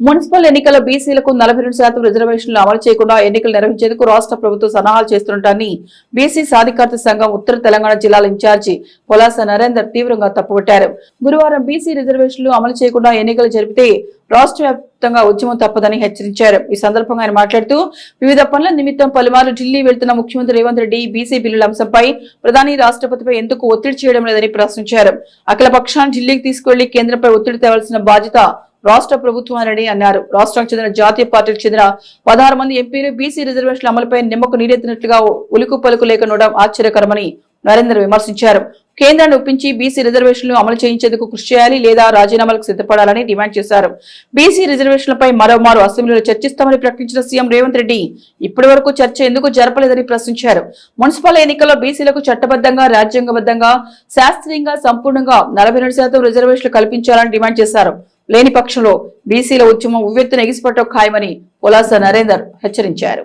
Municipal ఎన్నికల బీసీలకు నలభై రెండు శాతం రిజర్వేషన్లు అమలు చేయకుండా ఎన్నికలు నిర్వహించేందుకు రాష్ట్ర ప్రభుత్వం సన్నాహాలు చేస్తుండటాన్ని బీసీ సాధికారత సంఘం ఉత్తర తెలంగాణ జిల్లాల ఇన్ఛార్జి పొలాస నరేందర్ తీవ్రంగా తప్పుపట్టారు గురువారం బీసీ రిజర్వేషన్లు అమలు చేయకుండా ఎన్నికలు జరిపితే రాష్ట్ర వ్యాప్తంగా ఉద్యమం తప్పదని హెచ్చరించారు. ఈ సందర్భంగా ఆయన మాట్లాడుతూ వివిధ పనుల నిమిత్తం పలుమార్లు ఢిల్లీ వెళ్తున్న ముఖ్యమంత్రి రేవంత్ రెడ్డి బీసీ బిల్లుల అంశంపై ప్రధాని రాష్ట్రపతిపై ఎందుకు ఒత్తిడి చేయడం లేదని ప్రశ్నించారు. అఖిల పక్షాన్ని ఢిల్లీకి తీసుకువెళ్ళి కేంద్రంపై ఒత్తిడి తేవాల్సిన బాధ్యత రాష్ట్ర ప్రభుత్వాలని అన్నారు. రాష్ట్రానికి చెందిన జాతీయ పార్టీకి చెందిన పదహారు మంది ఎంపీలు బీసీ రిజర్వేషన్ల అమలుపై నిమ్మకు నీరెత్తినట్లుగా ఉలుకు పలుకు లేకుండా ఆశ్చర్యకరమని నరేందర్ విమర్శించారు. కేంద్రాన్ని ఒప్పించి బీసీ రిజర్వేషన్లు అమలు చేయించేందుకు కృషి చేయాలి లేదా రాజీనామాలకు సిద్ధపడాలని డిమాండ్ చేశారు. బీసీ రిజర్వేషన్లపై మరోమారు అసెంబ్లీలో చర్చిస్తామని ప్రకటించిన సీఎం రేవంత్ రెడ్డి ఇప్పటి వరకు చర్చ ఎందుకు జరపలేదని ప్రశ్నించారు. మున్సిపల్ ఎన్నికల్లో బీసీలకు చట్టబద్ధంగా రాజ్యాంగబద్ధంగా శాస్త్రీయంగా సంపూర్ణంగా నలభై రెండు శాతం రిజర్వేషన్లు కల్పించాలని డిమాండ్ చేశారు. లేని పక్షంలో బీసీల ఉద్యమం ఉవ్వెత్తున ఎగిసిపట్ట ఖాయమని పొలాస నరేందర్ హెచ్చరించారు.